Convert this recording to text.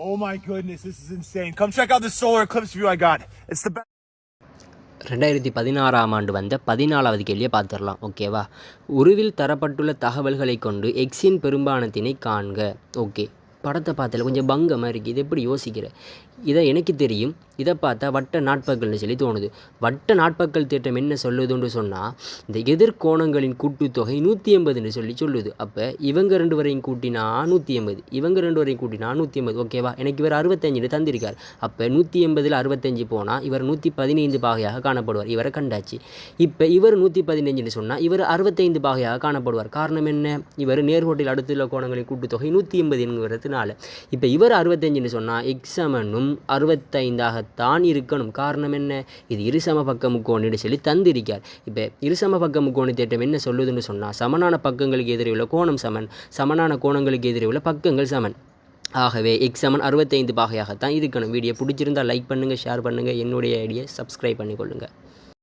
Oh my goodness, this is insane. Come check out the solar eclipse view I got. It's the best. ரெண்டாயிரத்தி பதினாறாம் ஆண்டு வந்த பதினாலாவது கேள்வியை பார்த்துடலாம் ஓகேவா உருவில் தரப்பட்டுள்ள தகவல்களை கொண்டு எக்ஸின் பெரும்பானத்தினை காண்க ஓகே படத்தை பார்த்தல கொஞ்சம் பங்கமாக இருக்குது இது எப்படி யோசிக்கிற? இதை எனக்கு தெரியும். இதை பார்த்தா வட்ட நாட்பக்கல்னு சொல்லி தோணுது. வட்ட நாட்பக்கல் திட்டம் என்ன சொல்லுதுன்னு சொன்னால் இந்த எதிர்கோணங்களின் கூட்டுத்தொகை நூற்றி எண்பதுன்னு சொல்லி சொல்லுது. அப்போ இவங்க ரெண்டு வரையும் கூட்டினா நூற்றி எண்பது இவங்க ரெண்டு வரையும் கூட்டினா நூற்றி எண்பது ஓகேவா எனக்கு இவர் அறுபத்தஞ்சுன்னு தந்திருக்கார். அப்போ நூற்றி எண்பதில் அறுபத்தஞ்சு போனால் இவர் நூற்றி பதினைந்து பாகையாக காணப்படுவார். இவரை கண்டாச்சு. இப்போ இவர் நூற்றி பதினஞ்சுன்னு சொன்னால் இவர் அறுபத்தைந்து பாகையாக காணப்படுவார். காரணம் என்ன? இவர் நேர்கோட்டில் அடுத்துள்ள கோணங்களின் கூட்டுத்தொகை நூற்றி எண்பது நாலு. இப்போ இவர் அறுபத்தஞ்சுன்னு சொன்னால் எக்ஸமனும் அறுபத்தைந்தாகத்தான் இருக்கணும். காரணம் என்ன? இது இருசம பக்க முக்கோணின்னு சொல்லி தந்திருக்கார். இப்போ இருசம பக்க முக்கோணி தேட்டம் என்ன சொல்லுதுன்னு சொன்னால் சமனான பக்கங்களுக்கு எதிரே உள்ள கோணம் சமன் சமனான கோணங்களுக்கு எதிரே உள்ள பக்கங்கள் சமன். ஆகவே எக்ஸ் அறுபத்தைந்து பாகையாகத்தான் இருக்கணும். வீடியோ பிடிச்சிருந்தால் லைக் பண்ணுங்கள் ஷேர் பண்ணுங்கள் என்னுடைய ஐடியை சப்ஸ்கிரைப் பண்ணிக்கொள்ளுங்கள்